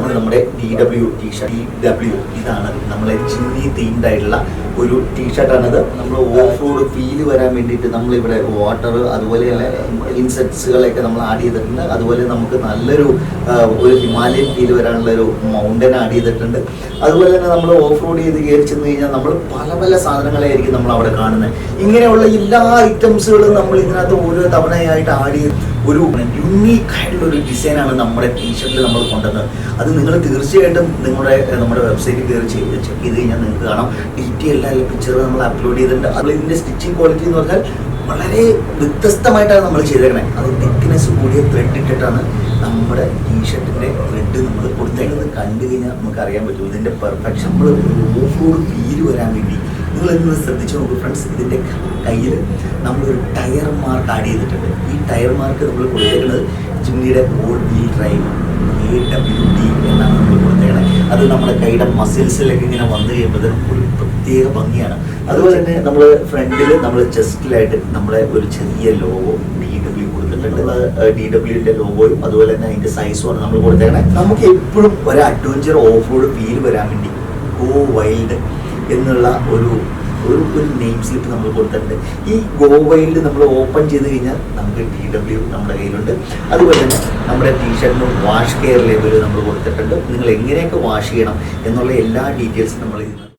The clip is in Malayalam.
നമ്മൾ നമ്മുടെ D W T-shirt D W ഇതാണ് നമ്മളെ ചിന്നി തീംഡ് ആയിട്ടുള്ള ഒരു ടീഷർട്ടാണിത് നമ്മൾ ഓഫ് റോഡ് ഫീൽ വരാൻ വേണ്ടിയിട്ട് നമ്മളിവിടെ വാട്ടർ അതുപോലെ ഇൻസെക്ട്സുകളെയൊക്കെ നമ്മൾ ആഡ് ചെയ്തിട്ടുണ്ട്. അതുപോലെ നമുക്ക് നല്ലൊരു ഒരു ഹിമാലയൻ ഫീൽ വരാനുള്ള ഒരു മൗണ്ടൻ ആഡ് ചെയ്തിട്ടുണ്ട്. അതുപോലെ തന്നെ നമ്മൾ ഓഫ് റോഡ് ചെയ്ത് കയറി ചെന്ന് കഴിഞ്ഞാൽ നമ്മൾ പല പല സാധനങ്ങളായിരിക്കും നമ്മൾ അവിടെ കാണുന്നത്. ഇങ്ങനെയുള്ള എല്ലാ ഐറ്റംസുകളും നമ്മൾ ഇതിനകത്ത് ഓരോ തവണയായിട്ട് ആഡ് ചെയ്ത് ഒരു യുണീക്ക് ആയിട്ടുള്ള ഒരു ഡിസൈനാണ് നമ്മുടെ ടീഷർട്ടിൽ നമ്മൾ കൊണ്ടുവന്നത്. അത് നിങ്ങൾ തീർച്ചയായിട്ടും നിങ്ങളുടെ നമ്മുടെ വെബ്സൈറ്റിൽ കയറി ചെയ്ത് ചെക്ക് ചെയ്ത് കഴിഞ്ഞാൽ നിങ്ങൾക്ക് കാണാം. ഡീറ്റെയിൽഡ് ആയ പിക്ചർ നമ്മൾ അപ്ലോഡ് ചെയ്തിട്ടുണ്ട്. അത് ഇതിന്റെ സ്റ്റിച്ചിങ് ക്വാളിറ്റി എന്ന് പറഞ്ഞാൽ വളരെ വ്യത്യസ്തമായിട്ടാണ് നമ്മൾ ചെയ്തേക്കണേ. അത് തിക്നെസ് കൂടിയ ത്രെഡ് ഇട്ടിട്ടാണ് നമ്മുടെ ടീഷർട്ടിന്റെ ത്രെഡ് നമ്മൾ കൊടുത്തേക്കുന്നത് കണ്ടു കഴിഞ്ഞാൽ നമുക്ക് അറിയാൻ പറ്റും. ഇതിന്റെ പെർഫെക്ഷൻ നമ്മൾ ഓഫ് റോഡ് വരാൻ വേണ്ടി. നിങ്ങൾ ഇന്ന് ശ്രദ്ധിച്ചു നോക്കൂ ഫ്രണ്ട്സ് ഇതിന്റെ കയ്യിൽ നമ്മളൊരു ടയർ മാർക്ക് ആഡ് ചെയ്തിട്ടുണ്ട്. ഈ ടയർ മാർക്ക് നമ്മൾ കൊടുത്തേക്കുന്നത് ചിമ്മിയുടെ all wheel drive A W D എന്നാണ് നമ്മൾ കൊടുത്തേക്കുന്നത് അത് നമ്മുടെ കൈയുടെ മസിൽസിലൊക്കെ ഇങ്ങനെ വന്നു കഴിയുമ്പോഴത്തേനും ഒരു പ്രത്യേക ഭംഗിയാണ്. അതുപോലെ തന്നെ നമ്മൾ ഫ്രണ്ടിൽ നമ്മൾ ചെസ്റ്റിലായിട്ട് നമ്മളെ ഒരു ചെറിയ ലോഗോ ഡി ഡബ്ല്യു കൊടുത്തിട്ടുണ്ട്. ഡി ഡബ്ല്യുവിന്റെ ലോഗോയും അതുപോലെ തന്നെ അതിന്റെ ആണ് നമ്മൾ കൊടുത്തേക്കണേ. നമുക്ക് എപ്പോഴും ഒരു അഡ്വഞ്ചർ ഓഫ് റോഡ് ഫീൽ വരാൻ വേണ്ടി ഗോ വൈൽഡ് എന്നുള്ള ഒരു ഒരു നെയിം സ്ലിപ്പ് നമ്മൾ കൊടുത്തിട്ടുണ്ട്. ഈ ഗോ വൈൽഡ് നമ്മൾ ഓപ്പൺ ചെയ്ത് കഴിഞ്ഞാൽ നമുക്ക് ടി ഡബ്ല്യു നമ്മുടെ കയ്യിലുണ്ട്. അതുപോലെ തന്നെ നമ്മുടെ ടീഷർട്ടിന് വാഷ് കെയർ ലേബിൾ നമ്മൾ കൊടുത്തിട്ടുണ്ട്. നിങ്ങൾ എങ്ങനെയൊക്കെ വാഷ് ചെയ്യണം എന്നുള്ള എല്ലാ ഡീറ്റെയിൽസും നമ്മൾ ഇതിന്